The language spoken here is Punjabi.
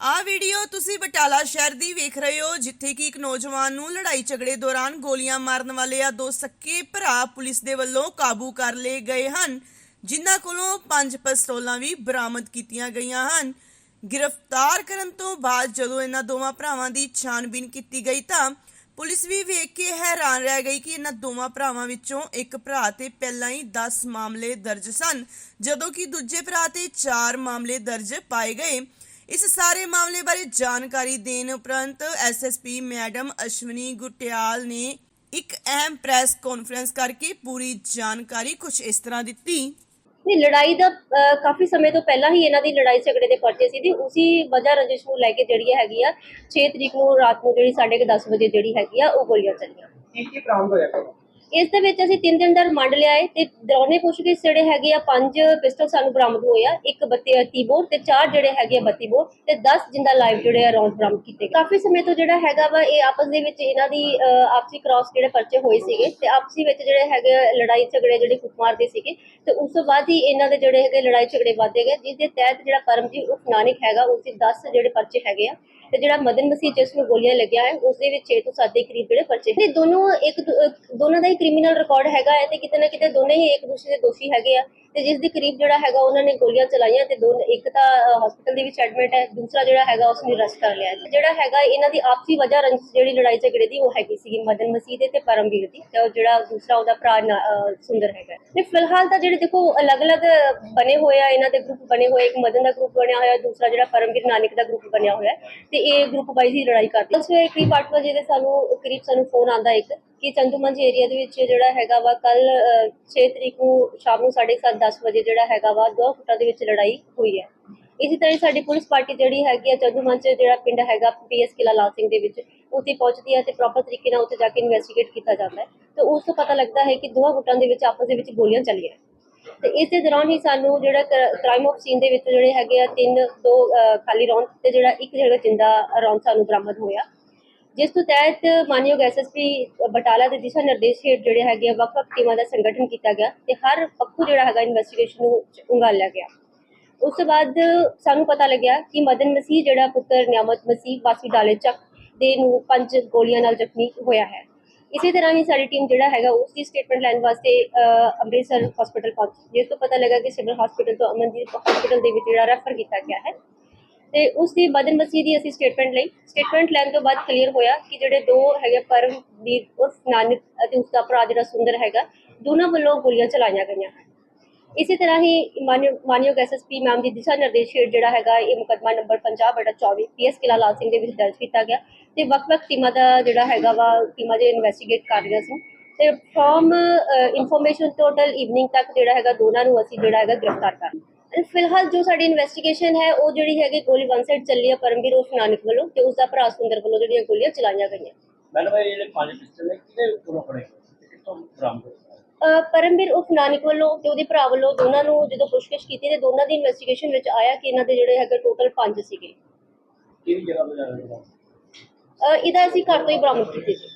ਆ ਵੀਡੀਓ ਤੁਸੀਂ ਬਟਾਲਾ ਸ਼ਹਿਰ ਦੀ ਵੇਖ ਰਹੇ ਹੋ, ਜਿੱਥੇ ਕਿ ਇੱਕ ਨੌਜਵਾਨ ਨੂੰ ਲੜਾਈ ਝਗੜੇ ਦੌਰਾਨ ਗੋਲੀਆਂ ਮਾਰਨ ਵਾਲੇ ਆ ਦੋ ਸੱਕੇ ਭਰਾ ਪੁਲਿਸ ਦੇ ਵੱਲੋਂ ਕਾਬੂ ਕਰ ਲਏ ਗਏ ਹਨ, ਜਿਨ੍ਹਾਂ ਕੋਲੋਂ ਪੰਜ ਪਿਸਤੌਲਾਂ ਵੀ ਬਰਾਮਦ ਕੀਤੀਆਂ ਗਈਆਂ ਹਨ। ਗ੍ਰਿਫਤਾਰ ਕਰਨ ਤੋਂ ਬਾਅਦ ਜਦੋਂ ਇਹਨਾਂ ਦੋਵਾਂ ਭਰਾਵਾਂ ਦੀ ਛਾਣਬੀਨ ਕੀਤੀ ਗਈ ਤਾਂ ਪੁਲਿਸ ਵੀ ਵੇਖ ਕੇ ਹੈਰਾਨ ਰਹਿ ਗਈ ਕਿ ਇਹਨਾਂ ਦੋਵਾਂ ਭਰਾਵਾਂ ਵਿੱਚੋਂ ਇੱਕ ਭਰਾ ਤੇ ਪਹਿਲਾਂ ਹੀ 10 ਮਾਮਲੇ ਦਰਜ ਸਨ, ਜਦੋਂ ਕਿ ਦੂਜੇ ਭਰਾ ਤੇ 4 ਮਾਮਲੇ ਦਰਜ ਪਾਏ ਗਏ। ਇਸ ਸਾਰੇ ਮਾਮਲੇ ਬਾਰੇ ਜਾਣਕਾਰੀ ਦੇਣ ਉਪਰੰਤ ਐਸਐਸਪੀ ਮੈਡਮ ਅਸ਼ਵਨੀ ਗੁਟਿਆਲ ਨੇ ਇੱਕ ਅਹਿਮ ਪ੍ਰੈਸ ਕਾਨਫਰੰਸ ਕਰਕੇ ਪੂਰੀ ਜਾਣਕਾਰੀ ਕੁਝ ਇਸ ਤਰ੍ਹਾਂ ਦਿੱਤੀ। ਨਹੀਂ ਲੜਾਈ ਦਾ ਕਾਫੀ ਸਮੇਂ ਤੋਂ ਪਹਿਲਾਂ ਹੀ ਇਹਨਾਂ ਦੀ ਲੜਾਈ ਝਗੜੇ ਦੇ ਪਰਚੇ ਸੀ ਤੇ ਉਸੇ ਵਜ੍ਹਾ ਰੰਜਿਸ਼ ਨੂੰ ਲੈ ਕੇ ਜਿਹੜੀ ਹੈਗੀ ਆ 6 ਤਰੀਕ ਨੂੰ ਰਾਤ ਨੂੰ ਜਿਹੜੀ 10:30 ਵਜੇ ਜਿਹੜੀ ਹੈਗੀ ਆ ਉਹ ਗੋਲੀਆਂ ਚੱਲੀਆਂ। ਕੀ ਕੀ ਬਰਾਮਦ ਹੋਇਆ? ਇਸ ਦੇ ਵਿੱਚ ਅਸੀਂ 3 ਦਿਨ ਦਾ ਰਿਮਾਂਡ ਲਿਆ ਹੈ ਤੇ ਦੌਰਾਨੇ ਪੁੱਛਗਿੱਛ ਜਿਹੜੇ ਹੈਗੇ ਆ, ਪੰਜ ਪਿਸਟਲ ਸਾਨੂੰ ਬਰਾਮਦ ਹੋਏ ਆ, ਇੱਕ 32 ਬੋਰ ਤੇ ਚਾਰ ਜਿਹੜੇ ਹੈਗੇ ਆ 32 ਬੋਰ ਤੇ 10 ਜਿੰਦਾ ਲਾਈਵ ਜਿਹੜੇ ਆ ਰੌਂਡ ਬਰਾਮਦ ਕੀਤੇ ਕਾਫੀ ਸਮੇਂ ਤੋਂ ਜਿਹੜਾ ਹੈਗਾ ਵਾ, ਇਹ ਆਪਸ ਦੇ ਵਿੱਚ ਇਹਨਾਂ ਦੀ ਆਪਸੀ ਕ੍ਰਾਸ ਜਿਹੜੇ ਪਰਚੇ ਹੋਏ ਸੀਗੇ ਤੇ ਆਪਸੀ ਵਿੱਚ ਜਿਹੜੇ ਹੈਗੇ ਲੜਾਈ ਝਗੜੇ ਜਿਹੜੇ ਕੁੱਟਮਾਰ ਦੇ ਸੀਗੇ ਤੇ ਉਸ ਤੋਂ ਬਾਅਦ ਹੀ ਇਹਨਾਂ ਦੇ ਜਿਹੜੇ ਹੈਗੇ ਲੜਾਈ ਝਗੜੇ ਵਧਦੇ ਗਏ ਜਿਸ ਦੇ ਤਹਿਤ ਜਿਹੜਾ ਪਰਮਜੀਤ ਉਰਫ ਨਾਨਕ ਹੈਗਾ, ਉਸ ਦੇ 10 ਜਿਹੜੇ ਪਰਚੇ ਹੈਗੇ ਆ ਤੇ ਜਿਹੜਾ ਮਦਨ ਮਸੀਹ ਜਿਸ ਨੂੰ ਗੋਲੀਆਂ ਲੱਗਿਆ ਹੈ, ਉਸ ਦੇ ਵਿੱਚ 6 ਤੋਂ 7 ਦੇ ਕਰੀਬ ਜਿਹੜੇ ਪਰਚੇ ਨੇ। ਦੋਨੋਂ ਇੱਕ ਦੋਨਾਂ ਦਾ ਕ੍ਰਿਮੀਨਲ ਰਿਕਾਰਡ ਹੈਗਾ ਹੈ ਤੇ ਕਿਤੇ ਨਾ ਕਿਤੇ ਦੋਨੇ ਹੀ ਇੱਕ ਦੂਸਰੇ ਦੇ ਦੋਸ਼ੀ ਹੈਗੇ ਆ। ਤੇ ਜਿਸ ਦੇ ਕਰੀਬ ਜਿਹੜਾ ਹੈਗਾ ਉਹਨਾਂ ਨੇ ਗੋਲੀਆਂ ਚਲਾਈਆਂ ਤੇ ਦੋ ਇੱਕ ਤਾਂ ਹਸਪੀਟਲ ਦੇ ਵਿੱਚ ਐਡਮਿਟ ਹੈ, ਦੂਸਰਾ ਜਿਹੜਾ ਹੈਗਾ ਉਸ ਨੂੰ ਅਰੈਸਟ ਕਰ ਲਿਆ ਜਿਹੜਾ ਹੈਗਾ ਇਹਨਾਂ ਦੀ ਆਪਸੀ ਵਜ੍ਹਾ ਰੰਜਿਸ਼ ਜਿਹੜੀ ਲੜਾਈ ਝਗੜੇ ਦੀ ਉਹ ਹੈਗੀ ਸੀਗੀ, ਮਦਨ ਮਸੀਹ ਤੇ ਪਰਮਵੀਰ ਦੀ ਤੇ ਜਿਹੜਾ ਦੂਸਰਾ ਉਹਦਾ ਭਰਾ ਸੁੰਦਰ ਹੈਗਾ ਤੇ ਫਿਲਹਾਲ ਤਾਂ ਜਿਹੜੇ ਦੇਖੋ ਅਲੱਗ-ਅਲੱਗ ਬਣੇ ਹੋਏ ਆ, ਇਹਨਾਂ ਦੇ ਗਰੁੱਪ ਬਣੇ ਹੋਏ ਇੱਕ ਮਦਨ ਦਾ ਗਰੁੱਪ ਬਣਿਆ ਹੋਇਆ, ਦੂਸਰਾ ਜਿਹੜਾ ਪਰਮਵੀਰ ਨਾਨਕ ਦਾ ਗਰੁੱਪ ਬਣਿਆ ਹੋਇਆ ਤੇ ਇਹ ਗਰੁੱਪ ਵਾਈਜ਼ ਹੀ ਲੜਾਈ ਕਰਦੇ ਉਸ ਵੇਲੇ ਕਰੀਬ 8 ਵਜੇ ਦੇ ਸਾਨੂੰ, ਕਰੀਬ ਸਾਨੂੰ ਫੋਨ ਆਂਦਾ ਇੱਕ, ਕਿ ਚੰਦੂਮੰਜ ਏਰੀਆ ਦੇ ਵਿੱਚ ਜਿਹੜਾ ਹੈਗਾ ਵਾ ਕੱਲ 6 ਤਰੀਕ ਨੂੰ ਸ਼ਾਮ ਨੂੰ 7:30 10 ਵਜੇ ਜਿਹੜਾ ਹੈਗਾ ਵਾ, ਦੋ ਫੁੱਟਾਂ ਦੇ ਵਿੱਚ ਲੜਾਈ ਹੋਈ ਹੈ। ਇਸੇ ਤਰ੍ਹਾਂ ਸਾਡੀ ਪੁਲਿਸ ਪਾਰਟੀ ਜਿਹੜੀ ਹੈਗੀ ਆ ਚੰਦੂਮੰਜ ਜਿਹੜਾ ਪਿੰਡ ਹੈਗਾ ਪੀਐਸ ਕਿਲਾ ਲਾਲ ਸਿੰਘ ਦੇ ਵਿੱਚ ਉੱਥੇ ਪਹੁੰਚਦੀ ਹੈ ਤੇ ਪ੍ਰੋਪਰ ਤਰੀਕੇ ਨਾਲ ਉੱਥੇ ਜਾ ਕੇ ਇਨਵੈਸਟੀਗੇਟ ਕੀਤਾ ਜਾਂਦਾ ਹੈ। ਤੇ ਉਸ ਤੋਂ ਪਤਾ ਲੱਗਦਾ ਹੈ ਕਿ ਦੋਹਾਂ ਗੁੱਟਾਂ ਦੇ ਵਿੱਚ, ਆਪਸ ਦੇ ਵਿੱਚ ਗੋਲੀਆਂ ਚੱਲੀਆਂ ਤੇ ਇਸ ਦੇ ਦੌਰਾਨ ਹੀ ਸਾਨੂੰ ਜਿਹੜਾ ਕ੍ਰਾਈਮ ਆਫ ਸੀਨ ਦੇ ਵਿੱਚ ਜਿਹੜੇ ਹੈਗੇ ਆ, ਤਿੰਨ, ਦੋ ਖਾਲੀ ਰੌਂਦ ਤੇ ਜਿਹੜਾ ਇੱਕ ਜਿਹੜਾ ਜਿੰਦਾ ਰੌਂਦ ਸਾਨੂੰ ਬਰਾਮਦ ਹੋਇਆ। ਜਿਸ ਤੋਂ ਤਹਿਤ ਮਾਨਯੋਗ ਐਸਐਸਪੀ ਬਟਾਲਾ ਦੇ ਦਿਸ਼ਾ ਨਿਰਦੇਸ਼ ਹੇਠ ਜਿਹੜੇ ਹੈਗੇ ਆ, ਵੱਖ-ਵੱਖ ਟੀਮਾਂ ਦਾ ਸੰਗਠਨ ਕੀਤਾ ਗਿਆ ਤੇ ਹਰ ਪੱਖੂ ਜਿਹੜਾ ਹੈਗਾ ਇਨਵੈਸਟੀਗੇਸ਼ਨ ਨੂੰ ਉੰਗਾਲਿਆ ਗਿਆ। ਉਸ ਤੋਂ ਬਾਅਦ ਸਾਨੂੰ ਪਤਾ ਲੱਗਿਆ ਕਿ ਮਦਨ ਮਸੀਹ ਜਿਹੜਾ ਪੁੱਤਰ ਨਿਆਮਤ ਮਸੀਹ ਵਾਸੀ ਡਾਲੇ ਚੱਕ ਦੇ ਨੂੰ ਪੰਜ ਗੋਲੀਆਂ ਨਾਲ ਜ਼ਖਮੀ ਹੋਇਆ ਹੈ। ਇਸੇ ਤਰ੍ਹਾਂ ਹੀ ਸਾਡੀ ਟੀਮ ਜਿਹੜਾ ਹੈਗਾ ਉਸ ਦੀ ਸਟੇਟਮੈਂਟ ਲੈਣ ਵਾਸਤੇ ਅੰਮ੍ਰਿਤਸਰ ਹਸਪੀਟਲ ਪਹੁੰਚੀ। ਜਿਸ ਤੋਂ ਪਤਾ ਲੱਗਾ ਕਿ ਸਿਵਲ ਹਸਪੀਟਲ ਤੋਂ ਅਮਨਦੀਪ ਹਸਪੀਟਲ ਦੇ ਵਿੱਚ ਜਿਹੜਾ ਰੈਫਰ ਕੀਤਾ ਗਿਆ ਹੈ। ਤੇ ਉਸ ਦੀ ਮਦਨ ਮਸੀਹ ਦੀ ਅਸੀਂ ਸਟੇਟਮੈਂਟ ਲਈ। ਸਟੇਟਮੈਂਟ ਲੈਣ ਤੋਂ ਬਾਅਦ ਕਲੀਅਰ ਹੋਇਆ ਕਿ ਜਿਹੜੇ ਦੋ ਹੈਗੇ ਪਰਮਵੀਰ ਉਰਫ, ਨਾਨਕ ਅਤੇ ਉਸ ਦਾ ਭਰਾ ਜਿਹੜਾ ਸੁੰਦਰ ਹੈਗਾ, ਦੋਨਾਂ ਵੱਲੋਂ ਗੋਲੀਆਂ ਚਲਾਈਆਂ ਗਈਆਂ। ਹਨ ਇਸੇ ਤਰ੍ਹਾਂ ਹੀ ਮਾਨਯੋਗ ਮਾਨਯੋਗ ਐਸਐਸਪੀ ਮੈਮ ਦੀ ਦਿਸ਼ਾ ਨਿਰਦੇਸ਼ ਹੇਠ ਜਿਹੜਾ ਹੈਗਾ, ਇਹ ਮੁਕੱਦਮਾ ਨੰਬਰ 50 ਬਟਾ 24 ਪੀਐਸ ਕਿਲਾ ਲਾਲ ਸਿੰਘ ਦੇ ਵਿੱਚ ਦਰਜ ਕੀਤਾ ਗਿਆ ਤੇ ਵੱਖ-ਵੱਖ ਟੀਮਾਂ ਦਾ ਜਿਹੜਾ ਹੈਗਾ ਵਾ, ਟੀਮਾਂ ਦੇ ਇਨਵੈਸਟੀਗੇਟ ਕਰ ਰਹੀਆਂ ਸੀ। ਤੇ ਫਰੋਮ ਇਨਫੋਰਮੇਸ਼ਨ ਟੋਟਲ ਈਵਨਿੰਗ ਤੱਕ ਜਿਹੜਾ ਹੈਗਾ, ਦੋਨਾਂ ਨੂੰ ਅਸੀਂ ਜਿਹੜਾ ਹੈਗਾ ਗ੍ਰਿਫਤਾਰ ਕਰ ਫਿਲਹਾਲ ਜੋ ਸਾਡੀ ਇਨਵੈਸਟੀਗੇਸ਼ਨ ਹੈ ਉਹ ਜਿਹੜੀ ਹੈਗੀ ਗੋਲੀ ਵਨ ਸਾਈਡ ਚੱਲੀ ਹੈ ਪਰਮਵੀਰ ਉਰਫ ਨਾਨਕ ਵੱਲੋਂ ਤੇ ਉਸ ਦਾ ਭਰਾ ਸੁੰਦਰ ਵੱਲੋਂ ਜਿਹੜੀਆਂ ਗੋਲੀਆਂ ਚਲਾਈਆਂ ਗਈਆਂ। ਮੈਡਮ ਇਹ ਜਿਹੜੇ ਪੰਜ ਪਿਸਟਲ ਨੇ ਕਿਹਦੇ ਕੋਲੋਂ ਫੜੇ ਕਿੱਥੋਂ ਬਰਾਮਦ ਪਰਮਵੀਰ ਉਰਫ ਨਾਨਕ ਵੱਲੋਂ ਤੇ ਉਹਦੇ ਭਰਾ ਵੱਲੋਂ ਦੋਨਾਂ ਨੂੰ ਜਦੋਂ ਪੁੱਛਗਿੱਛ ਕੀਤੀ ਤੇ ਦੋਨਾਂ ਦੀ ਇਨਵੈਸਟੀਗੇਸ਼ਨ ਵਿੱਚ ਆਇਆ ਕਿ ਇਹਨਾਂ ਦੇ ਜਿਹੜੇ ਹੈਗੇ ਟੋਟਲ 5 ਸੀਗੇ। ਕਿਹੜੀ ਜਗ੍ਹਾ ਤੋਂ ਜਾ ਰਹੇ ਹੋ ਇਹਦਾ ਅਸੀਂ ਘਰ ਤੋਂ ਹੀ ਬਰਾਮਦ ਕੀਤੀ। ਸੀ